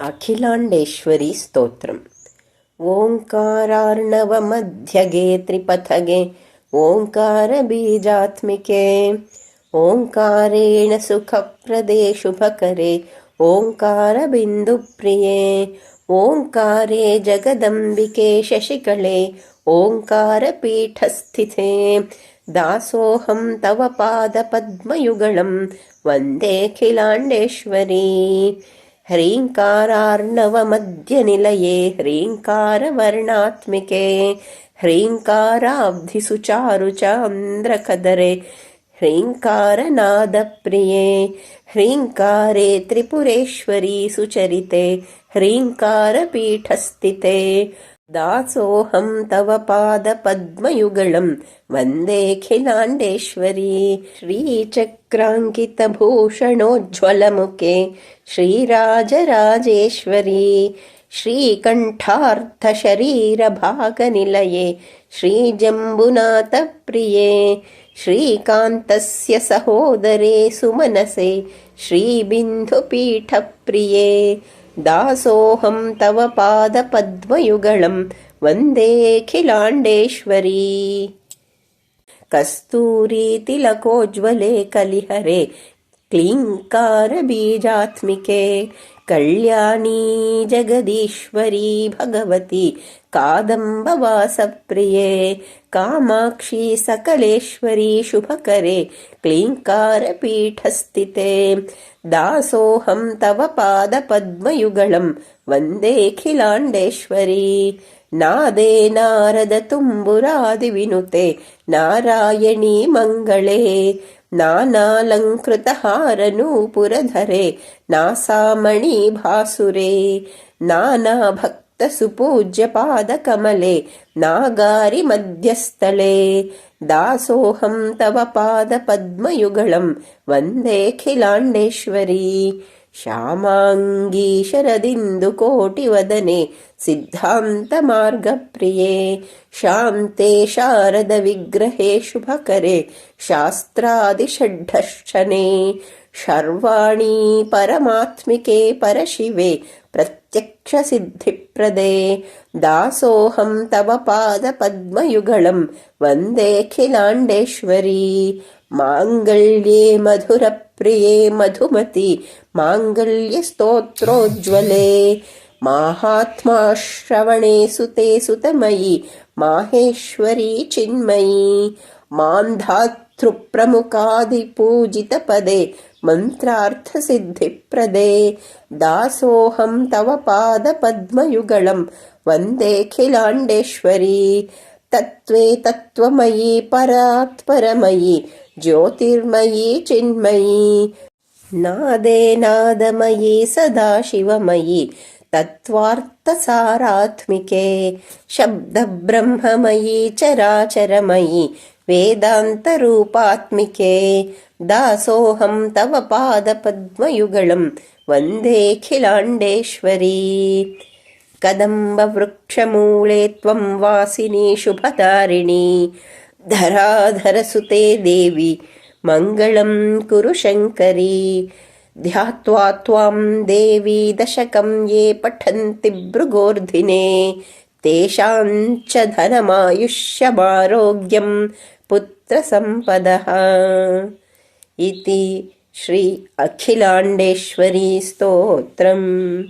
ಅಖಿಲಾಂಡೇಶ್ವರಿ ಸ್ತೋತ್ರಂ. ಓಂಕಾರಾರ್ಣವ ಮಧ್ಯಗೆ ತ್ರಿಪಥಗೆ, ಓಂಕಾರ ಬೀಜಾತ್ಮಿಕೆ, ಓಂಕಾರೇಣ ಸುಖಪ್ರದೇ ಶುಭಕರೆ, ಓಂಕಾರ ಬಿಂದು ಪ್ರಿಯೆ, ಓಂಕಾರೆ ಜಗದಂಬಿಕೆ ಶಶಿಕಳೆ, ಓಂಕಾರ ಪೀಠಸ್ಥಿತೆ, ದಾಸೋಹಂ ತವ ಪಾದ ಪದ್ಮಯುಗಳಂ ವಂದೇಖಿಲಾಂಡೇಶ್ವರಿ ह्रीङ्कारार्णवमध्यनिलये ह्रीङ्कारवर्णात्मिके ह्रीङ्काराब्धिसुचारु चान्द्रकदरे ह्रीङ्कारनादप्रिये ह्रीङ्कारे त्रिपुरेश्वरी सुचरिते ह्रीङ्कारपीठस्थिते दासोऽहं तव पादपद्मयुगळं वन्देऽखिलाण्डेश्वरी श्रीचक्राङ्कितभूषणोज्ज्वलमुखे। श्रीराजराजेश्वरी। श्रीकण्ठार्थशरीरभागनिलये। श्रीजम्बुनाथप्रिये। श्रीकान्तस्य सहोदरे सुमनसे। श्रीबिन्दुपीठप्रिये दासोऽहं तव पादपद्मयुगळं वन्देऽखिलाण्डेश्वरी कस्तूरीतिलकोज्ज्वले कलिहरे क्लीङ्कारबीजात्मिके कल्याणी जगदीश्वरी भगवती कादम्बवासप्रिये कामाक्षी सकलेश्वरी शुभकरे क्लीङ्कारपीठस्थिते दासोऽहं तव पादपद्मयुगळं वन्देऽखिलाण्डेश्वरी नादे नारदतुम्बुरादिविनुते नारायणी मङ्गळे नानालङ्कृतहारनूपुरधरे नासामणि भासुरे नानाभक्तसुपूज्यपादकमले नागारिमध्यस्थले। दासोऽहं तव पादपद्मयुगळं वन्देऽखिलाण्डेश्वरी श्यामाङ्गी शरदिन्दुकोटिवदने सिद्धान्तमार्गप्रिये शान्ते शारदविग्रहे शुभकरे शास्त्रादिषड्ढशने शर्वाणि परमात्मिके परशिवे प्रत्यक्षसिद्धिप्रदे दासोऽहं तव पादपद्मयुगळं वन्देऽखिलाण्डेश्वरी माङ्गल्ये मधुरप्रिये मधुमति माङ्गल्यस्तोत्रोज्ज्वले। माहात्माश्रवणे सुते सुतमयि माहेश्वरी चिन्मयी। मान्धातृप्रमुखादिपूजितपदे मन्त्रार्थसिद्धिप्रदे। दासोऽहं तव पादपद्मयुगळं वन्देऽखिलाण्डेश्वरी तत्त्वे तत्त्वमयी परात्परमयि ज्योतिर्मयी चिन्मयी। नादे नादमयी सदाशिवमयि। तत्त्वार्थसारात्मिके। शब्दब्रह्ममयी चराचरमयि। वेदान्तरूपात्मिके। दासोऽहं तव पादपद्मयुगळं वन्देऽखिलाण्डेश्वरी कदम्बवृक्षमूले त्वं वासिनी शुभतारिणी धराधरसुते देवि मङ्गलं कुरु शङ्करी। ध्यात्वा त्वां देवी दशकं ये पठन्ति भृगोर्धिने तेषां च धनमायुष्यमारोग्यं पुत्रसम्पदः। इति श्री अखिलाण्डेश्वरी स्तोत्रम्